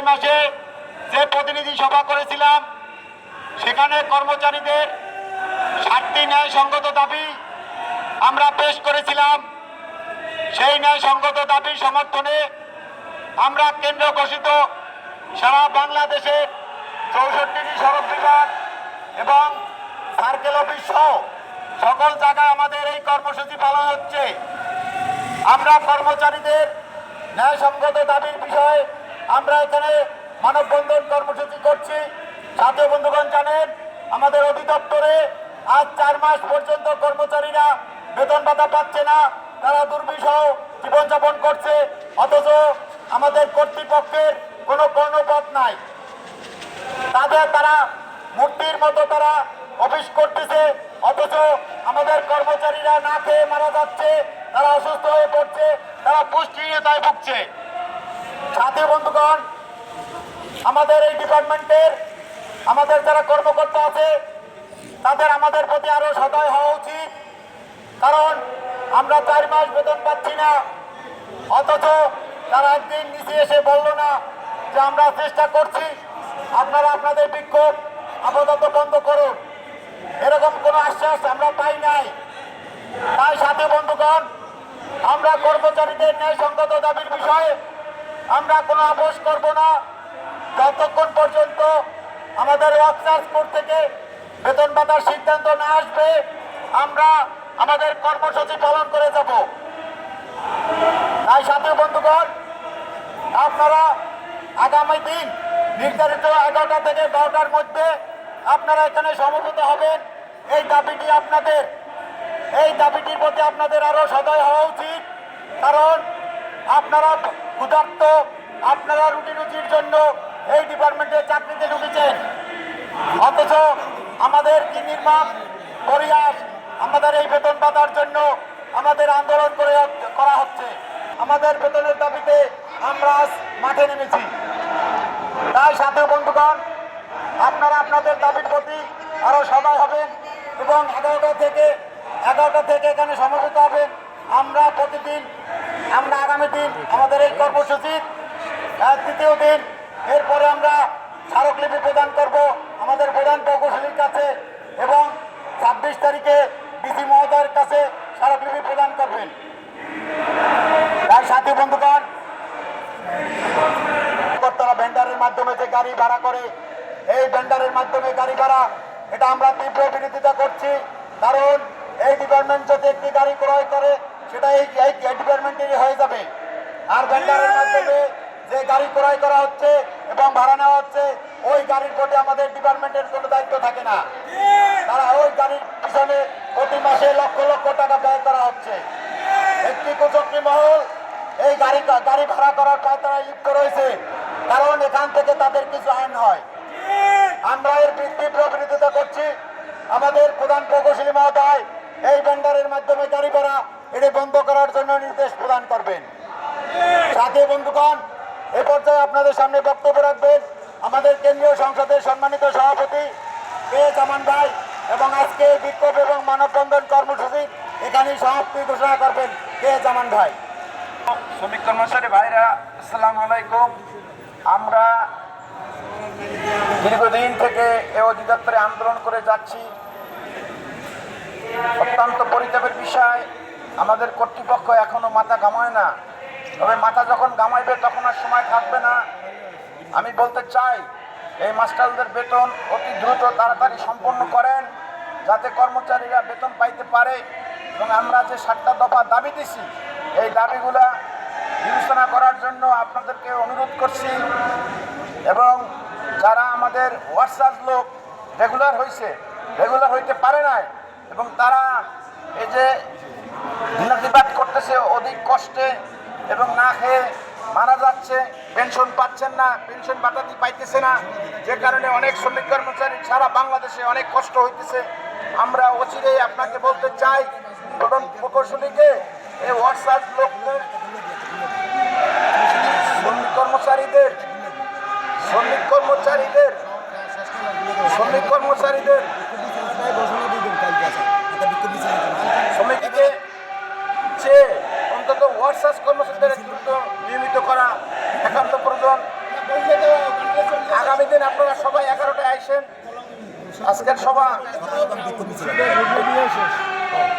জুলাই মাসে যে প্রতিনিধি সভা করেছিলাম, সেখানে কর্মচারীদের ষাটটি ন্যায়সঙ্গত দাবি আমরা পেশ করেছিলাম। সেই ন্যায়সঙ্গত দাবির সমর্থনে আমরা কেন্দ্র ঘোষিত সারা বাংলাদেশের চৌষট্টিটি সড়ক বিভাগ এবং সার্কেল অফিস সহ সকল জায়গায় আমাদের এই কর্মসূচি পালন হচ্ছে। আমরা কর্মচারীদের ন্যায়সঙ্গত দাবির বিষয়ে আমরা এখানে মানববন্ধন কর্মসূচি করছি। সাথে বন্ধুগণ জানেন, আমাদের অধিদপ্তরে আজ চার মাস পর্যন্ত কর্মচারীরা বেতন ভাতা পাচ্ছে না, তারা দুর্বিষহ জীবনযাপন করছে, অথচ আমাদের কর্তৃপক্ষের কোনো কর্ণপথ নাই। তাদের তারা মূর্তির মতো তারা অফিস করতেছে, অথচ আমাদের কর্মচারীরা না খেয়ে মারা যাচ্ছে, তারা অসুস্থ হয়ে পড়ছে, তারা পুষ্টিহীনতায় ভুগছে। সাথী বন্ধুগণ, আমাদের এই ডিপার্টমেন্টের, আমাদের যারা কর্মকর্তা আছে, তাদের আমাদের প্রতি আরও সদয় হওয়া উচিত। কারণ আমরা চার মাস বেতন পাচ্ছি না, অথচ তারা একদিন নিচে এসে বলল না যে আমরা চেষ্টা করছি, আপনারা আপনাদের বিক্ষোভ আপাতত বন্ধ করুন। এরকম কোনো আশ্বাস আমরা পাই নাই। তাই সাথে বন্ধুগণ, আমরা কর্মচারীদের ন্যায়সঙ্গত দাবির বিষয়ে আমরা কোনো আপোষ করব না। যতক্ষণ পর্যন্ত আমাদের ওয়ার্কচার্জ কোর্ট থেকে বেতন ভাতার সিদ্ধান্ত না আসবে, আমরা আমাদের কর্মসূচি পালন করে যাব। তাই সাথে বন্ধুগণ, আপনারা আগামী দিন নির্ধারিত এগারোটা থেকে বারোটার মধ্যে আপনারা এখানে সমবেত হবেন। এই দাবিটি আপনাদের, এই দাবিটির প্রতি আপনাদের আরও সদয় হওয়া উচিত। কারণ আপনারা ক্ষুধার্ত আপনারা রুটি রুচির জন্য এই ডিপার্টমেন্টে চাকরিতে ঢুকেছেন। অথচ আমাদের কি নির্মাণ পরিহাস আমাদের এই বেতন পাতার জন্য আমাদের আন্দোলন করে করা হচ্ছে। আমাদের বেতনের দাবিতে আমরা আজ মাঠে নেমেছি। তাই সাথে বন্ধুগণ, আপনারা আপনাদের দাবির প্রতি আরও সদয় হবেন এবং এগারোটা থেকে এগারোটা থেকে এখানে সমবেত হবেন। আমরা প্রতিদিন আমরা আগামী দিন আমাদের এই কর্মসূচি তৃতীয় দিন। এরপরে আমরা স্মারকলিপি প্রদান করব আমাদের প্রধান প্রকৌশলীর কাছে এবং ছাব্বিশ তারিখে ডিসি মহোদয়ের কাছে স্মারকলিপি প্রদান করবেন। তাই সাথী বন্ধুগণ, কর্তারা ভেন্ডারের মাধ্যমে যে গাড়ি ভাড়া করে, এই ভেন্ডারের মাধ্যমে গাড়ি ভাড়া, এটা আমরা তীব্র বিরোধিতা করছি। কারণ এই ডিপার্টমেন্ট যদি একটি গাড়ি ক্রয় করে সেটা এই ডিপার্টমেন্টেরই হয়ে যাবে। আর ভেন্ডারের মাধ্যমে যে গাড়ি ক্রয় করা হচ্ছে এবং ভাড়া নেওয়া হচ্ছে, ওই গাড়ির প্রতি আমাদের ডিপার্টমেন্টের কোনো দায়িত্ব থাকে না। তারা ওই গাড়ির পিছনে প্রতি মাসে লক্ষ লক্ষ টাকা ব্যয় করা হচ্ছে। একটি কুচক্রী মহল, এই গাড়ি গাড়ি ভাড়া করার পায়তারায় লিপ্ত রয়েছে। কারণ এখান থেকে তাদের কিছু আইন হয়। আমরা এর বি- তীব্র করছি। আমাদের প্রধান প্রকৌশলী মহোদয় এই ভেন্ডারের মাধ্যমে গাড়ি ভাড়া এটি বন্ধ করার জন্য নির্দেশ প্রদান করবেন। সাথে বন্ধুগণ, এ পর্যায়ে আপনাদের সামনে বক্তব্য রাখবেন আমাদের কেন্দ্রীয় সংসদের সম্মানিত সভাপতি কে জামান ভাই এবং আজকে বিক্ষোভ এবং মানববন্ধন কর্মসূচি এখানেই সমাপ্তি ঘোষণা করবেন কে জামান ভাই। শ্রমিক কর্মচারী ভাইরা, আসসালামু আলাইকুম। আমরা দীর্ঘদিন থেকে এ অধিদপ্তরে আন্দোলন করে যাচ্ছি। অত্যন্ত পরিতাপের বিষয়। আমাদের কর্তৃপক্ষ এখনও মাথা ঘামায় না। তবে মাথা যখন ঘামাইবে তখন আর সময় থাকবে না। আমি বলতে চাই, এই মাস্টারদের বেতন অতি দ্রুত তাড়াতাড়ি সম্পন্ন করেন, যাতে কর্মচারীরা বেতন পাইতে পারে এবং আমরা যে সাতটা দফা দাবি দিছি, এই দাবিগুলা বিবেচনা করার জন্য আপনাদেরকে অনুরোধ করছি এবং যারা আমাদের ওয়ার্সার্স লোক, রেগুলার হয়েছে রেগুলার হইতে পারে নাই এবং তারা এই যে দিনাতিপাত করতেছে, অধিক কষ্টে এবং না খেয়ে মারা যাচ্ছে, পেনশন পাচ্ছেন না, পেনশন বাটাতি পাইতেছে না, যে কারণে অনেক শ্রমিক কর্মচারী সারা বাংলাদেশে অনেক কষ্ট হইতেছে। আমরা অচিরেই আপনাকে বলতে চাই প্রধান প্রকৌশলীকে এই হোয়াটসঅ্যাপ লোকদের, শ্রমিক কর্মচারীদের শ্রমিক কর্মচারীদের শ্রমিক কর্মচারীদের হোয়াটসঅ্যাপ কর্মসূচিদের দ্রুত নিয়মিত করা একান্ত প্রয়োজন। আগামী দিন আপনারা সবাই এগারোটায় আইসেন। আজকের সভা।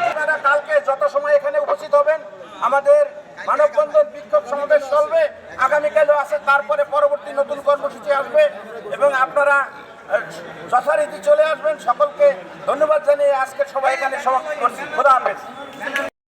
আপনারা কালকে যত সময় এখানে উপস্থিত হবেন, আমাদের মানববন্ধন বিক্ষোভ সমাবেশ চলবে। আগামীকালও আছে, তারপরে পরবর্তী নতুন কর্মসূচি আসবে এবং আপনারা যথারীতি চলে আসবেন। সকলকে